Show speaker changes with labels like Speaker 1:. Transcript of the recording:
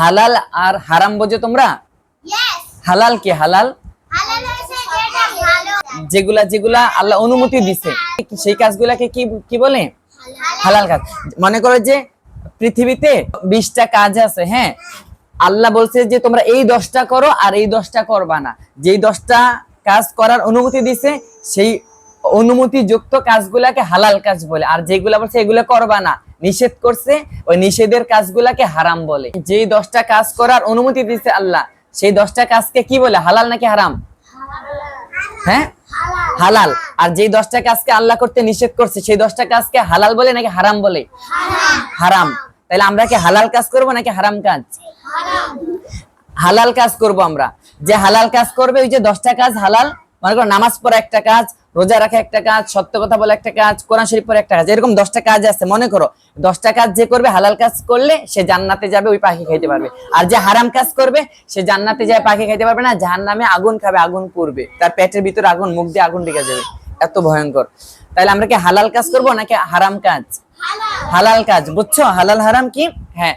Speaker 1: হালাল আর হারাম বোঝো তোমরা? হালাল কি হালাল? যেগুলা যেগুলা আল্লাহ অনুমতি দিছে। সেই কাজগুলাকে কি কি বলে? হালাল কাজ। মনে করো যে পৃথিবীতে বিশটা কাজ আছে হ্যাঁ? আল্লাহ বলছে যে তোমরা এই দশটা করো আর এই দশটা করবা না। যেই দশটা কাজ করার অনুমতি দিছে সেই অনুমতিযুক্ত কাজগুলাকে হালাল কাজ বলে, আর যেগুলা বলছে এগুলো করবা না। নিষেধ করছে, ওই নিষেধের কাজগুলাকে হারাম বলে। যেই দশটা কাজ করার অনুমতি দিছে আল্লাহ, সেই দশটা কাজকে কি বলে, হালাল নাকি হারাম? হ্যাঁ? হালাল। আর যেই দশটা কাজকে আল্লাহ করতে নিষেধ করছে, সেই দশটা কাজকে হালাল বলে নাকি হারাম বলে? হারাম। তাহলে আমরা কি হালাল কাজ করব নাকি হারাম কাজ? হালাল কাজ করব আমরা। যে হালাল কাজ করবে, ওই যে দশটা কাজ হালাল মনে করো, নামাজ পড়া একটা কাজ, রোজা রাখা একটা কাজ, সত্য কথা বলা একটা কাজ, কোরআন শরীফ পড়া একটা কাজ, এরকম দশটা কাজ আছে, মনে করো, দশটা কাজ যে করবে, হালাল কাজ করলে সে জান্নাতে যাবে, ওই পাখি খাইতে পারবে। আর যে হারাম কাজ করবে, সে জান্নাতে যায়, পাখি খাইতে পারবে না জাহান নামে আগুন খাবে, আগুন পড়বে। তার পেটের ভিতরে আগুন, মুখ দিয়ে আগুন ঢেকে যাবে। এত ভয়ঙ্কর। তাহলে আমরা কি হালাল কাজ করব, নাকি হারাম কাজ? হালাল কাজ, বুঝছ? হালাল হারাম কি? হ্যাঁ।